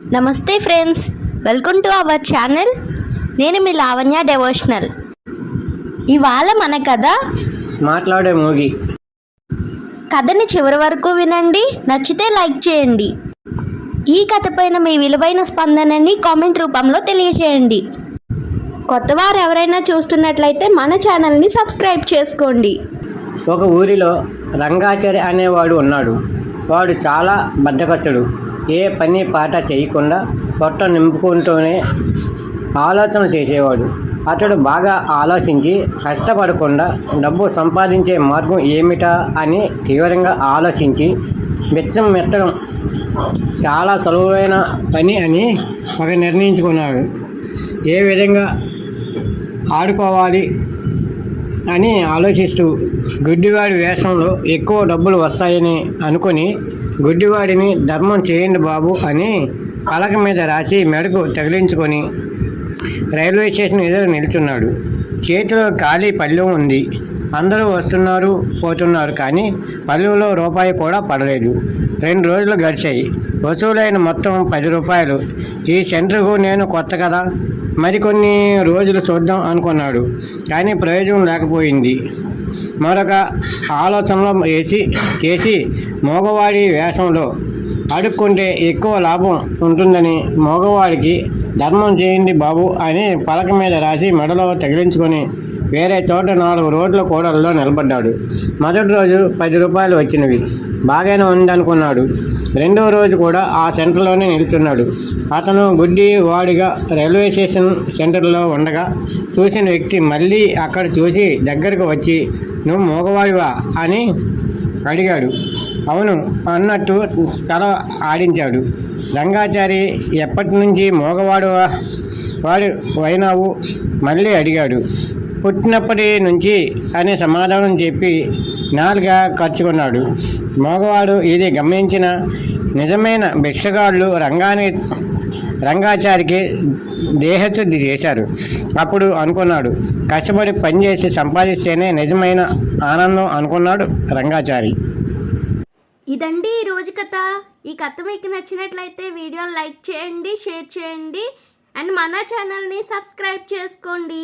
నమస్తే friends welcome to our channel. నేను మీ లావణ్య డెవోషనల్. ఇవాళ మన కథ మాట్లాడే మోగి కథని చివరి వరకు వినండి నచ్చితే లైక్ చేయండి. ఈ కథ పైన మీ విలువైన స్పందనని కామెంట్ రూపంలో తెలియచేయండి. కొత్తవారు ఎవరైనా చూస్తున్నట్లయితే మన ఛానల్ని సబ్స్క్రైబ్ చేసుకోండి. ఒక ఊరిలో రంగాచారి అనేవాడు ఉన్నాడు. వాడు చాలా బద్ధకస్తుడు ఏ పని పాట చేయకుండా పొట్ట నింపుకుంటూనే ఆలోచన చేసేవాడు. అతడు బాగా ఆలోచించి కష్టపడకుండా డబ్బు సంపాదించే మార్గం ఏమిటా అని తీవ్రంగా ఆలోచించి మిత్రం మెత్తడం చాలా సులువైన పని అని ఒక నిర్ణయించుకున్నాడు. ఏ విధంగా ఆడుకోవాలి అని ఆలోచిస్తూ గుడ్డివాడి వేషంలో ఎక్కువ డబ్బులు వస్తాయని అనుకుని గుడ్డివాడిని ధర్మం చేయండి బాబు అని పలక మీద రాసి మెడకు తగిలించుకొని రైల్వే స్టేషన్ ఎదురు నిల్చున్నాడు. చేతిలో ఖాళీ పళ్ళెం ఉంది. అందరూ వస్తున్నారు పోతున్నారు కానీ పల్లెలో రూపాయి కూడా పడలేదు. రెండు రోజులు గడిచాయి. వసూలైన మొత్తం పది రూపాయలు. ఈ సెంటర్కు నేను కొత్త కదా? మరికొన్ని రోజులు చూద్దాం అనుకున్నాడు. కానీ ప్రయోజనం లేకపోయింది. మరొక ఆలోచనలో వేసి చేసి మగవాడి వేషంలో అడుక్కుంటే ఎక్కువ లాభం ఉంటుందని మగవాడికి ధర్మం చేయండి బాబు అని పలక మీద రాసి మెడలో తగిలించుకొని వేరే చోట నాలుగు రోడ్ల కూడల్లో నిలబడ్డాడు. మొదటి రోజు పది రూపాయలు వచ్చినవి. బాగానే ఉందనుకున్నాడు. రెండవ రోజు కూడా ఆ సెంటర్లోనే నిల్చున్నాడు. అతను గుడ్డి వాడిగా రైల్వే స్టేషన్ సెంటర్లో ఉండగా చూసిన వ్యక్తి మళ్ళీ అక్కడ చూసి దగ్గరకు వచ్చి నువ్వు మూగవాడివా? అని అడిగాడు. అవును అన్నట్టు తల ఆడించాడు. రంగాచారి ఎప్పటి నుంచి మోగవాడు వాడు వైనావు మళ్ళీ అడిగాడు. పుట్టినప్పటి నుంచి అని సమాధానం చెప్పి నాలుగా ఖర్చుకున్నాడు మగవాడు ఇది గమనించిన నిజమైన భిక్షగాళ్ళు రంగాన్ని రంగాచారికి దేహశుద్ధి చేశారు. అప్పుడు అనుకున్నాడు కష్టపడి పనిచేసి సంపాదిస్తేనే నిజమైన ఆనందం అనుకున్నాడు రంగాచారి. ఇదండి ఈ రోజు కథ. ఈ కథ మీకు నచ్చినట్లయితే వీడియోని లైక్ చేయండి షేర్ చేయండి. అండ్ మన ఛానల్ని సబ్స్క్రైబ్ చేసుకోండి.